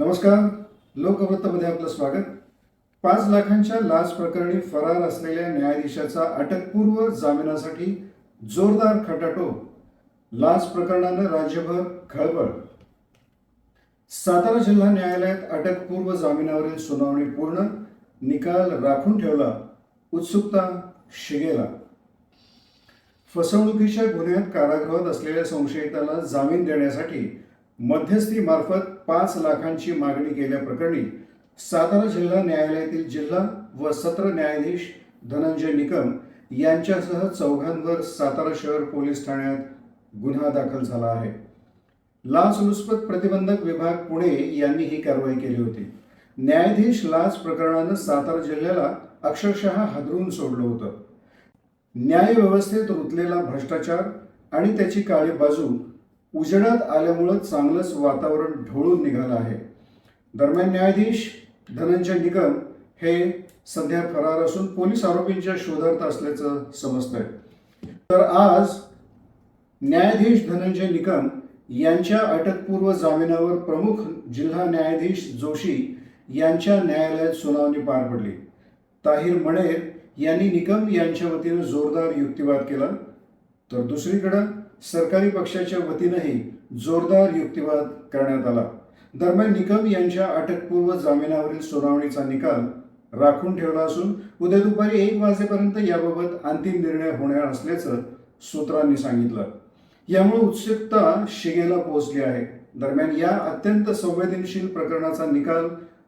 नमस्कार. लोकवृत्तमध्ये आपलं स्वागत. पाच लाखांच्या लाच प्रकरणी फरार असलेल्या न्यायाधीशाचा अटकपूर्व जामिनासाठी जोरदार खटाटो. लाच प्रकरणानं राज्यभर खळबळ. सातारा जिल्हा न्यायालयात अटकपूर्व जामिनावरील सुनावणी पूर्ण. निकाल राखून ठेवला. उत्सुकता शिगेला. फसवणुकीच्या गुन्ह्यात कारागृहात असलेल्या संशयिताला जामीन देण्यासाठी मध्यस्थीमार्फत पाच लाखांची मागणी केल्याप्रकरणी सातारा जिल्हा न्यायालयातील जिल्हा व सत्र न्यायाधीश धनंजय निकम यांच्यासह चौघांवर सातारा शहर पोलीस ठाण्यात गुन्हा दाखल झाला आहे. लाचलुचपत प्रतिबंधक विभाग पुणे यांनी ही कारवाई केली होती. न्यायाधीश लाच प्रकरणानं सातारा जिल्ह्याला अक्षरशः हादरून सोडलं होतं. न्यायव्यवस्थेत रुतलेला भ्रष्टाचार आणि त्याची काळी बाजू उजेडात आल्यामुळं चांगलंच वातावरण ढवळून निघालं आहे. दरम्यान न्यायाधीश धनंजय निकम हे सध्या फरार असून पोलीस आरोपींच्या शोधार्थ असल्याचं समजतंय. तर आज न्यायाधीश धनंजय निकम यांच्या अटकपूर्व जामिनावर प्रमुख जिल्हा न्यायाधीश जोशी यांच्या न्यायालयात सुनावणी पार पडली. ताहिर मणेर यांनी निकम यांच्या वतीनं जोरदार युक्तिवाद केला. तर दुसरीकडं सरकारी पक्षाच्या वतीनंही जोरदार युक्तिवाद करण्यात आला. दरम्यान निकम यांच्या अटकपूर्व जामिनावरील सुनावणीचा निकाल राखून ठेवला असून उद्या दुपारी एक वाजेपर्यंत याबाबत अंतिम निर्णय होणार असल्याचं सूत्रांनी सांगितलं. यामुळे उत्सुकता शिगेला पोहोचली आहे. दरम्यान या अत्यंत संवेदनशील प्रकरणाचा निकाल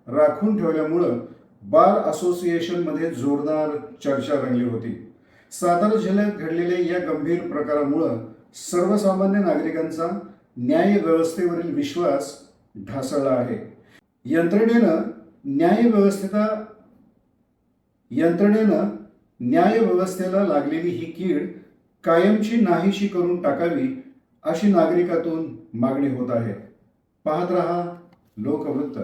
राखून ठेवल्यामुळं बार असोसिएशनमध्ये जोरदार चर्चा रंगली होती. सातारा जिल्ह्यात घडलेल्या या गंभीर प्रकारामुळं सर्वसामान्य नागरिकांचा न्याय व्यवस्थेवरील विश्वास ढासळला आहे. यंत्रणेनं न्याय व्यवस्थेचा यंत्रणेनं न्याय व्यवस्थेला लागलेली ही कीड कायमची नाहीशी करून टाकावी अशी नागरिकातून मागणी होत आहे. पाहत रहा लोकवृत्त.